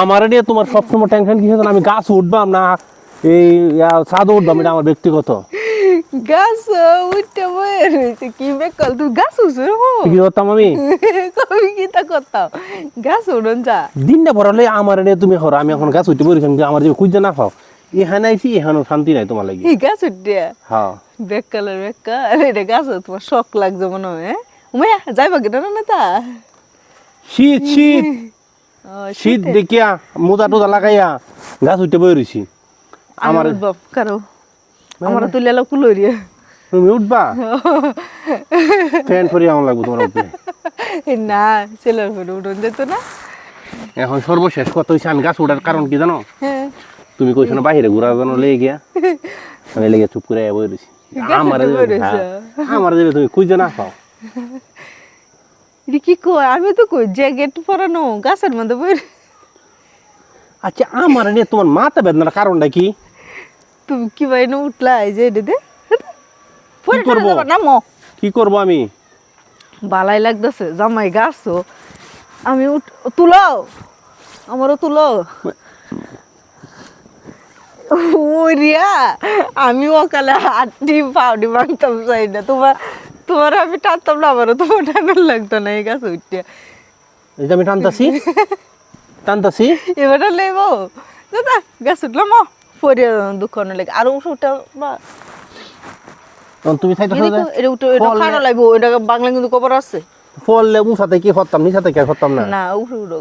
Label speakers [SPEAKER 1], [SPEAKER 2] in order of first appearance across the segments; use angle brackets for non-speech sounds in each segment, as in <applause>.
[SPEAKER 1] আমার নিয়ে তোমার সবসময় টেনশন কি হতো আমি গাছ উঠবাম না? এই ছাদে উঠবাম এটা আমার ব্যক্তিগত।
[SPEAKER 2] গাছ উঠতে কি বেকাল তুই গাছ উঠছে
[SPEAKER 1] কি করতাম আমি?
[SPEAKER 2] কবি কি তা করতাম। গাছ উড়ন যা।
[SPEAKER 1] দিনটা ভরালে আমার নিয়ে তুমি হরো আমি এখন গাছ উঠতে পারি আমার যে খুঁজে না খাও এখানে আইছি এখানেও শান্তি নাই তোমার লাগি।
[SPEAKER 2] গাছ উঠতে।
[SPEAKER 1] হ্যাঁ।
[SPEAKER 2] বেকালের বেকাল এটা গাছ তোমার শখ লাগছে মনে হয় হ্যাঁ? উমাইয়া যাইবা কেন না তা
[SPEAKER 1] শীত শীত। শীত দেখিয়া মোজা টোজা লাগাইয়া গাছ উঠতে বই রইছি।
[SPEAKER 2] আমার কারও আমার তুলে এলো কুলরিয়া
[SPEAKER 1] তুমি উঠবা? <laughs> ফ্যান ফরি আমার লাগবে তোমার উপরে।
[SPEAKER 2] না ছেলের ফোন উঠন যেত না।
[SPEAKER 1] এখন সর্বশেষ কথা হয়েছে আমি গাছ উঠার কারণ কি জানো?
[SPEAKER 2] হ্যাঁ।
[SPEAKER 1] তুমি কইছো না বাইরে ঘুরার জানো লেগে গিয়া। আমি লেগে চুপ করে বই
[SPEAKER 2] গাছে
[SPEAKER 1] আমার
[SPEAKER 2] তো।
[SPEAKER 1] আমার দেবে তুমি খুঁজে না পাও।
[SPEAKER 2] এটা কি কই আমি তো কই জ্যাকেট পরানো গাছের মধ্যে বই
[SPEAKER 1] আচ্ছা আমার নিয়ে তোমার মাথা বেদনার কারণটা কি?
[SPEAKER 2] তুমি কি ভাই বাইনে উঠলা? এই যে এটা দে। পরে
[SPEAKER 1] করব?
[SPEAKER 2] নামো।
[SPEAKER 1] কি করব আমি?
[SPEAKER 2] বালাই লাগতেছে জামাই গাছও আমি উঠ তুলো। আমারও তুলো। ওরিয়া আমি ওকালে হাড্ডি পাউডি ভাঙতাম চাই না। তোমার তোমার আমি টানতাম না আমারও তোমার টানার লাগতো না এই গাছ উঠতে।
[SPEAKER 1] এই যে আমি টানতাছি। টানতাছি।
[SPEAKER 2] এবার লেবো। দাদা গাছ উঠলাম পরে দুঃখ না লাগে। আর উঠে উঠে বা
[SPEAKER 1] তুমি
[SPEAKER 2] এটা উঠে এটা
[SPEAKER 1] ফল
[SPEAKER 2] খারাপ লাগবে এটা বাংলা কিন্তু খবর আছে।
[SPEAKER 1] ফললে মুসাতে কি করতাম নিসাতে কি আর করতাম না?
[SPEAKER 2] না উঠে উঠো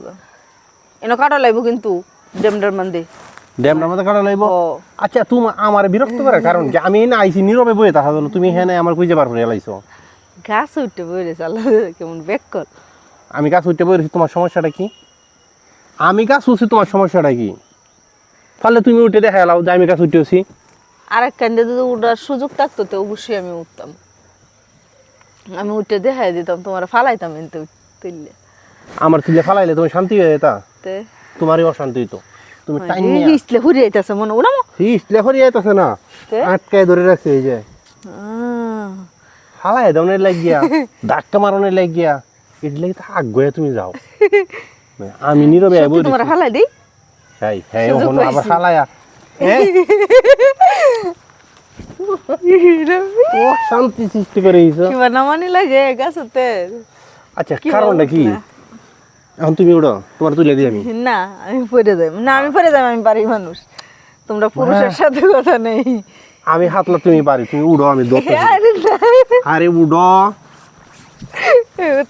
[SPEAKER 2] এনে কাটা লাগবে কিন্তু ডেমডার মধ্যে
[SPEAKER 1] ড্যামটার মধ্যে কাটা লাগবো। আচ্ছা তুমি আমার বিরক্ত করার কারণ কি? আমি না আইছি নীরবে বইয়ে থাকা জন্য। তুমি হ্যাঁ আমার খুঁজে পারব না এলাইছো
[SPEAKER 2] গাছ উঠে বইরে চালা কেমন বেক কর।
[SPEAKER 1] আমি গাছ উঠতে বইছি তোমার সমস্যাটা কি? আমি গাছ উঠছি তোমার সমস্যাটা কি? তাহলে তুমি উঠে দেখা এলাও যে আমি গাছ উঠতেছি
[SPEAKER 2] আর এক কান্দে যদি উঠার সুযোগ থাকতো তো অবশ্যই আমি উঠতাম। আমি উঠে দেখাই দিতাম তোমার ফালাইতাম এনতে তুললে
[SPEAKER 1] আমার তুলে ফালাইলে তুমি শান্তি হয়ে
[SPEAKER 2] তে।
[SPEAKER 1] তোমারই অশান্তি হইতো। তুমি টাইম নিয়ে।
[SPEAKER 2] হিসলে হুড়ে যাইতেছে মনে উড়ামো
[SPEAKER 1] হিসলে হরি যাইতেছে না? আটকায় ধরে রাখছে এই যে।
[SPEAKER 2] আহ,
[SPEAKER 1] হালাই দাউনের লাগিয়া <laughs> ধাক্কা মারনের লাগিয়া। এটি লাগি থাক গয়া তুমি যাও। <laughs> আমি নীরবে আইবো
[SPEAKER 2] তোমার ফালাই দিই?
[SPEAKER 1] হ্যাঁ হ্যাঁ ওখানে আবার হালায়া। ও শান্তি সৃষ্টি করে দিছো।
[SPEAKER 2] কিবা নামানি লাগে গাছতে।
[SPEAKER 1] আচ্ছা
[SPEAKER 2] কি
[SPEAKER 1] কারণটা কি? এখন তুমি উড়ো তোমার তুলে দিই আমি।
[SPEAKER 2] না আমি পড়ে যাই। না আমি পড়ে যাই আমি পারি মানুষ। তোমরা পুরুষের সাথে কথা নেই।
[SPEAKER 1] আমি হাতলা তুমি পারি তুমি উড়ো আমি দৌড়তে
[SPEAKER 2] আরে
[SPEAKER 1] উড়ো।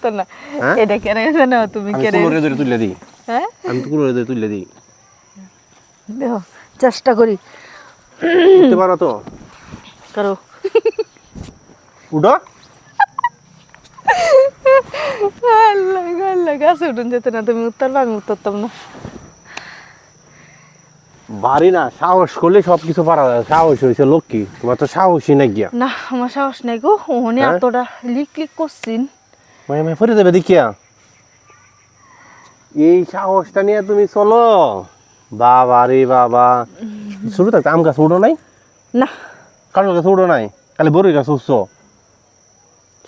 [SPEAKER 2] তো না।
[SPEAKER 1] হ্যাঁ?
[SPEAKER 2] এটা কেন জানো তুমি
[SPEAKER 1] কুলোরে ধরে তুলে দিই।
[SPEAKER 2] হ্যাঁ?
[SPEAKER 1] আমি তো কুলোরে ধরে তুলে দিই।
[SPEAKER 2] দেখো চেষ্টা করি।
[SPEAKER 1] উঠতে পারো তো?
[SPEAKER 2] করো।
[SPEAKER 1] উড়ো।
[SPEAKER 2] আল্লাহ। গাছ উঠুন যেত না তুমি উত্তর আমি উত্তরতাম না
[SPEAKER 1] বাড়ি না সাহস করলে সব কিছু পারা যায়। সাহস হয়েছে লক্ষ্মী তোমার তো সাহসই না গিয়া।
[SPEAKER 2] না আমার সাহস নাই গো
[SPEAKER 1] হ্যাঁ?
[SPEAKER 2] এতটা লিক লিক করছিন।
[SPEAKER 1] মাই মাই ফিরে যাবে দেখিয়া। এই সাহসটা নিয়ে তুমি চলো। বাবা রে বাবা। শুরু থাকতে আম গাছ উড়ো নাই?
[SPEAKER 2] না।
[SPEAKER 1] কাঁঠাল গাছ উড়ো নাই? খালি বড়ই গাছ উঠছো?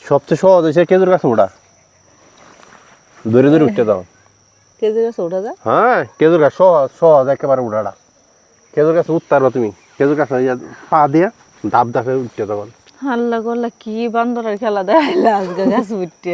[SPEAKER 1] সবচেয়ে সহজ হয়েছে কেজুর গাছ উড়া ধরে ধরে উঠতে দাও।
[SPEAKER 2] খেজুর গাছ উঠা যা।
[SPEAKER 1] হ্যাঁ খেজুর গাছ সহজ সহজ একেবারে উঠাটা খেজুর গাছ উঠতার তুমি। খেজুর গাছ পা দিয়া ধাপ ধাপে উঠতে তখন।
[SPEAKER 2] আল্লাহ গোল্লা কি বান্দরের খেলা দেখাইলা আজকে গাছ উঠতে।